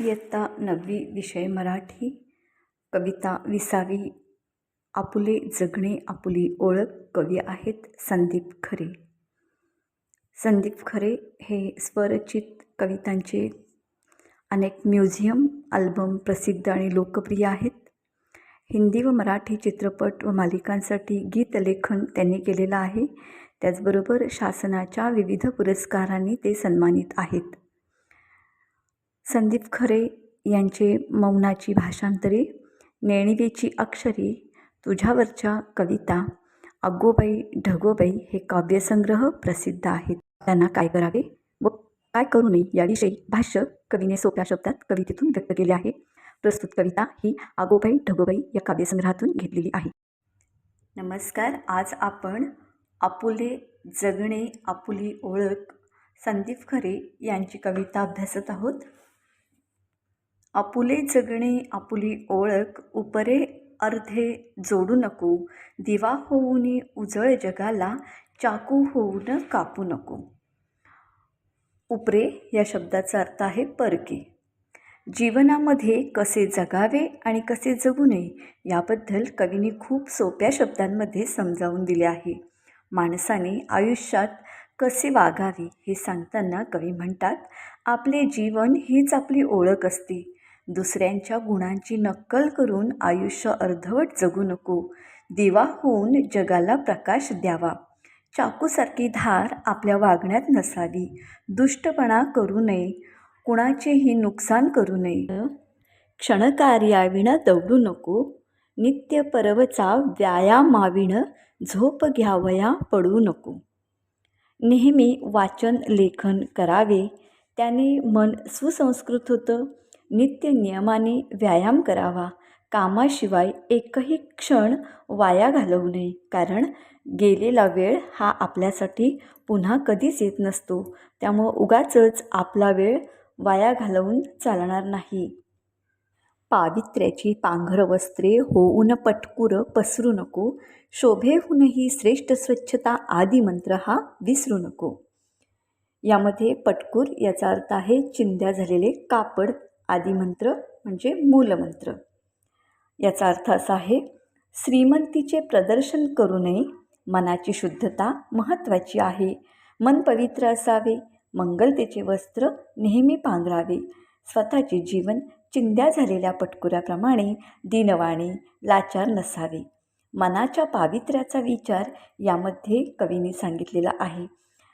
इयत्ता नववी विषय मराठी कविता विसावी आपुले जगणे आपुली ओळख कवी आहेत संदीप खरे. संदीप खरे हे स्वरचित कवितांचे अनेक म्युझियम अल्बम प्रसिद्ध आणि लोकप्रिय आहेत. हिंदी व मराठी चित्रपट व मालिकांसाठी गीतलेखन त्यांनी केलेलं आहे. त्याचबरोबर शासनाच्या विविध पुरस्कारांनी ते सन्मानित आहेत. संदीप खरे यांचे मौनाची भाषांतरे नेणिवेची अक्षरे तुझ्यावरच्या कविता अगोबाई ढगोबाई हे काव्यसंग्रह प्रसिद्ध आहेत. त्यांना काय करावे? व काय करू नये याविषयी भाष्य कवीने सोप्या शब्दात कवितेतून व्यक्त केले आहे. प्रस्तुत कविता ही आगोबाई ढगोबाई या काव्यसंग्रहातून घेतलेली आहे. नमस्कार. आज आपण आपुले जगणे आपुली ओळख संदीप खरे यांची कविता अभ्यासत आहोत. आपुले जगणे आपुली ओळख उपरे अर्धे जोडू नको. दिवा होऊन उजळ जगाला चाकू होऊन कापू नको. उपरे या शब्दाचा अर्थ आहे परके. जीवनामध्ये कसे जगावे आणि कसे जगू नये याबद्दल कवीने खूप सोप्या शब्दांमध्ये समजावून दिले आहे. माणसाने आयुष्यात कसे वागावे हे सांगताना कवी म्हणतात आपले जीवन हीच आपली ओळख असते. दुसऱ्यांच्या गुणांची नक्कल करून आयुष्य अर्धवट जगू नको. दिवा होऊन जगाला प्रकाश द्यावा. चाकूसारखी धार आपल्या वागण्यात नसावी. दुष्टपणा करू नये. कुणाचेही नुकसान करू नये. क्षणकार्याविण दौडू नको. नित्य परवचा व्यायामाविण झोप घ्यावया पडू नको. नेहमी वाचन लेखन करावे. त्याने मन सुसंस्कृत होतं. नित्य नियमाने व्यायाम करावा. कामाशिवाय एकही क्षण वाया घालवू नये. कारण गेलेला वेळ हा आपल्यासाठी पुन्हा कधीच येत नसतो. त्यामुळं उगाचच आपला वेळ वाया घालवून चालणार नाही. पावित्र्याची पांघर वस्त्रे होऊन पटकुर पसरू नको. शोभेहूनही श्रेष्ठ स्वच्छता आदी मंत्र हा विसरू नको. यामध्ये पटकूर याचा अर्थ आहे चिंध्या झालेले कापड आदिमंत्र म्हणजे मूलमंत्र. याचा अर्थ असा आहे श्रीमंतीचे प्रदर्शन करू नये मनाची शुद्धता महत्त्वाची आहे. मन पवित्र असावे मंगलतेचे वस्त्र नेहमी पांघरावे. स्वतःचे जीवन चिंध्या झालेल्या पटकुऱ्याप्रमाणे दिनवाणी लाचार नसावे. मनाच्या पावित्र्याचा विचार यामध्ये कवीने सांगितलेला आहे.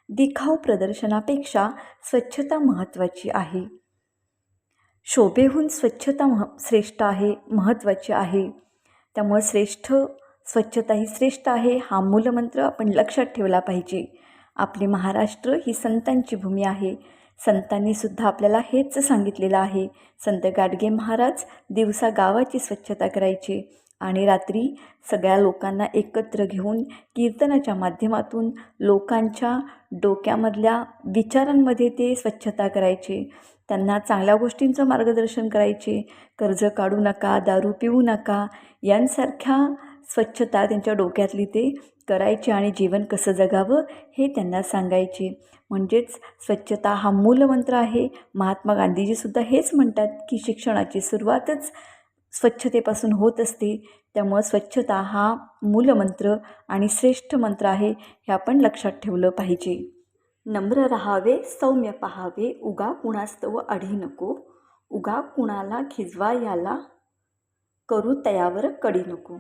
दिखाव प्रदर्शनापेक्षा स्वच्छता महत्त्वाची आहे. शोभेहून स्वच्छता मह श्रेष्ठ आहे महत्त्वाची आहे. त्यामुळं श्रेष्ठ स्वच्छता ही श्रेष्ठ आहे हा मूलमंत्र आपण लक्षात ठेवला पाहिजे. आपले महाराष्ट्र ही संतांची भूमी आहे. संतांनीसुद्धा आपल्याला हेच सांगितलेलं आहे. संत गाडगे महाराज दिवसा गावाची स्वच्छता करायचे आणि रात्री सगळ्या लोकांना एकत्र घेऊन कीर्तनाच्या माध्यमातून लोकांच्या डोक्यामधल्या विचारांमध्ये ते स्वच्छता करायचे. त्यांना चांगल्या गोष्टींचं मार्गदर्शन करायचे. कर्ज काढू नका दारू पिऊ नका यांसारख्या स्वच्छता त्यांच्या डोक्यातली ते करायचे आणि जीवन कसं जगावं हे त्यांना सांगायचे. म्हणजेच स्वच्छता हा मूलमंत्र आहे. महात्मा गांधीजीसुद्धा हेच म्हणतात की शिक्षणाची सुरुवातच स्वच्छतेपासून होत असते. त्यामुळं स्वच्छता हा मूलमंत्र आणि श्रेष्ठ मंत्र आहे हे आपण लक्षात ठेवलं पाहिजे. नम्र राहावे सौम्य पहावे उगा कुणास्तव अढी नको उगा कुणाला खिजवा याला करू तयावर कडी नको.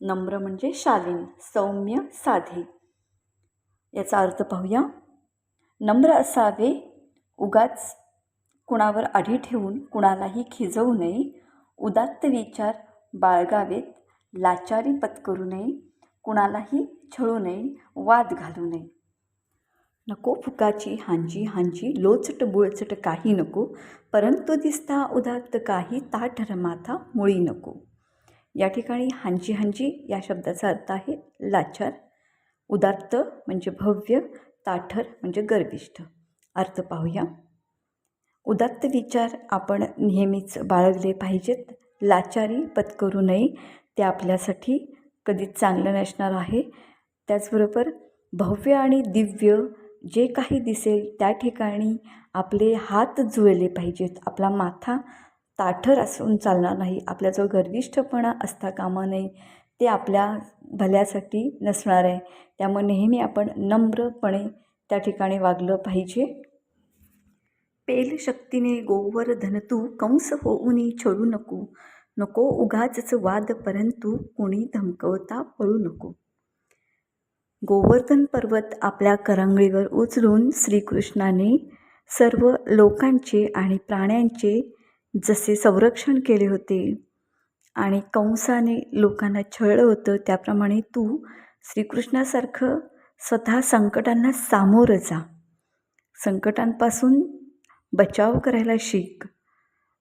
नम्र म्हणजे शालीन सौम्य साधे. याचा अर्थ पाहूया. नम्र असावे उगाच कुणावर आढी ठेवून कुणालाही खिजवू नये उदात्त विचार बाळगावेत लाचारी पत्करू नये कुणालाही छळू नये वाद घालू नये. नको फुकाची हांजी हांजी लोचट बुळचट काही नको परंतु दिसता उदात्त काही ताठर माथा मुळी नको. या ठिकाणी हांजी हांजी या शब्दाचा अर्थ आहे लाचार उदात्त म्हणजे भव्य ताठर म्हणजे गर्विष्ठ. अर्थ पाहूया. उदात्त विचार आपण नेहमीच बाळगले पाहिजेत. लाचारी पत्करू नये ते आपल्यासाठी कधीच चांगलं नसणार आहे. त्याचबरोबर भव्य आणि दिव्य जे काही दिसेल त्या ठिकाणी आपले हात जुळले पाहिजेत. आपला माथा ताठर असून चालणार नाही. आपला जो गर्विष्ठपणा असता कामा नये ते आपल्या भल्यासाठी नसणार आहे. त्यामुळे नेहमी आपण नम्रपणे त्या ठिकाणी वागलं पाहिजे. पेल शक्तीने गोवर धनतू कंस होऊनी छोडू नको. नको उगाचच वाद परंतु कुणी धमकवता पळू नको. गोवर्धन पर्वत आपल्या करंगळीवर उचलून श्रीकृष्णाने सर्व लोकांचे आणि प्राण्यांचे जसे संरक्षण केले होते. आणि कंसाने लोकांना छळलं होतं त्याप्रमाणे तू श्रीकृष्णासारखं स्वतः संकटांना सामोरं जा. संकटांपासून बचाव करायला शिक.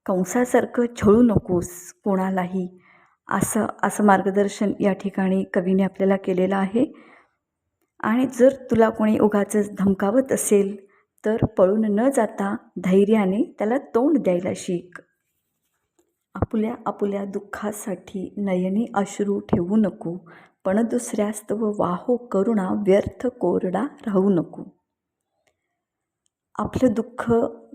कंसासारखं छळू नकोस कोणालाही. असं असं मार्गदर्शन या ठिकाणी कवीने आपल्याला केलेलं आहे. आणि जर तुला कोणी उगाचंच धमकावत असेल तर पळून न जाता धैर्याने त्याला तोंड द्यायला शिक. आपुल्या आपुल्या दुःखासाठी नयनी अश्रू ठेवू नको पण दुसऱ्यास्तव वाहो करुणा व्यर्थ कोरडा राहू नको. आपलं दुःख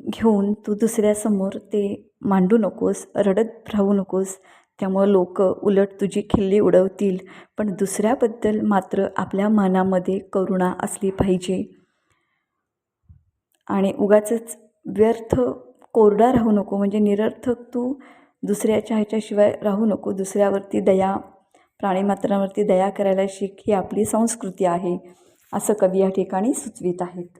घेऊन तू दुसऱ्यासमोर ते मांडू नकोस रडत राहू नकोस त्यामुळं लोक उलट तुझी खिल्ली उडवतील. पण दुसऱ्याबद्दल मात्र आपल्या मनामध्ये करुणा असली पाहिजे. आणि उगाचंच व्यर्थ कोरडा राहू नको. म्हणजे निरर्थक तू दुसऱ्याच्या ह्याच्याशिवाय राहू नको. दुसऱ्यावरती दया प्राणीमात्रांवरती दया करायला शिक. ही आपली संस्कृती आहे असं कवी या ठिकाणी सुचवित आहेत.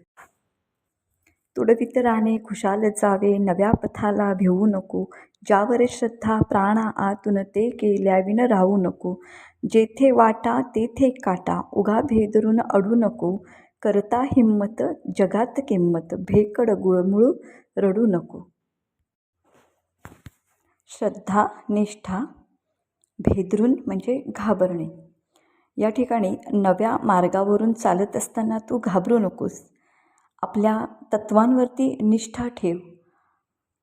तुडवित राहणे खुशाल जावे नव्या पथाला भिवू नको. ज्यावर श्रद्धा प्राणा आतून ते केल्याविन राहू नको. जेथे वाटा तेथे काटा उगा भेदरून अडू नको. करता हिम्मत जगात किंमत भेकड गुळमुळू रडू नको. श्रद्धा निष्ठा भेदरून म्हणजे घाबरणे. या ठिकाणी नव्या मार्गावरून चालत असताना तू घाबरू नकोस. आपल्या तत्वांवरती निष्ठा ठेव.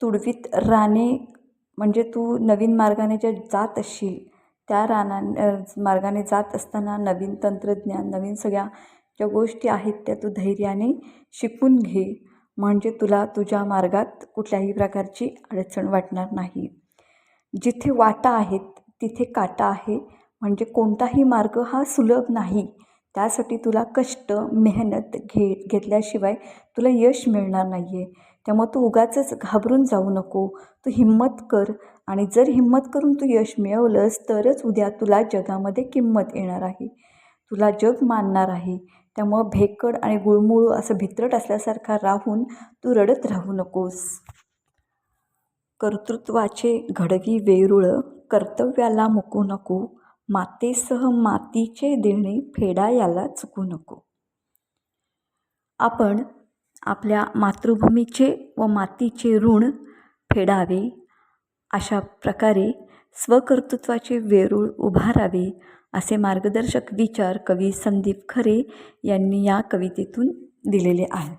तुडवीत राणे म्हणजे तू नवीन मार्गाने ज्या जात असशील त्या राना मार्गाने जात असताना नवीन तंत्रज्ञान नवीन सगळ्या ज्या गोष्टी आहेत त्या तू धैर्याने शिकून घे. म्हणजे तुला तुझ्या मार्गात कुठल्याही प्रकारची अडचण वाटणार नाही. जिथे वाटा आहेत तिथे काटा आहे. म्हणजे कोणताही मार्ग हा सुलभ नाही. त्यासाठी तुला कष्ट मेहनत घे घेतल्याशिवाय तुला यश मिळणार नाही आहे त्यामुळं तू उगाचच घाबरून जाऊ नको. तू हिंमत कर आणि जर हिंमत करून तू यश मिळवलंस तरच उद्या तुला जगामध्ये किंमत येणार आहे. तुला जग मानणार आहे. त्यामुळं भेकड आणि गुळमुळू असं भित्रट असल्यासारखा राहून तू रडत राहू नकोस. कर्तृत्वाचे घडवी वेरुळ कर्तव्याला मुकू नको. मातेसह मातीचे देणे फेडायाला चुकू नको. आपण आपल्या मातृभूमीचे व मातीचे ऋण फेडावे. अशा प्रकारे स्वकर्तृत्वाचे वेरूळ उभारावे असे मार्गदर्शक विचार कवी संदीप खरे यांनी या कवितेतून दिलेले आहेत.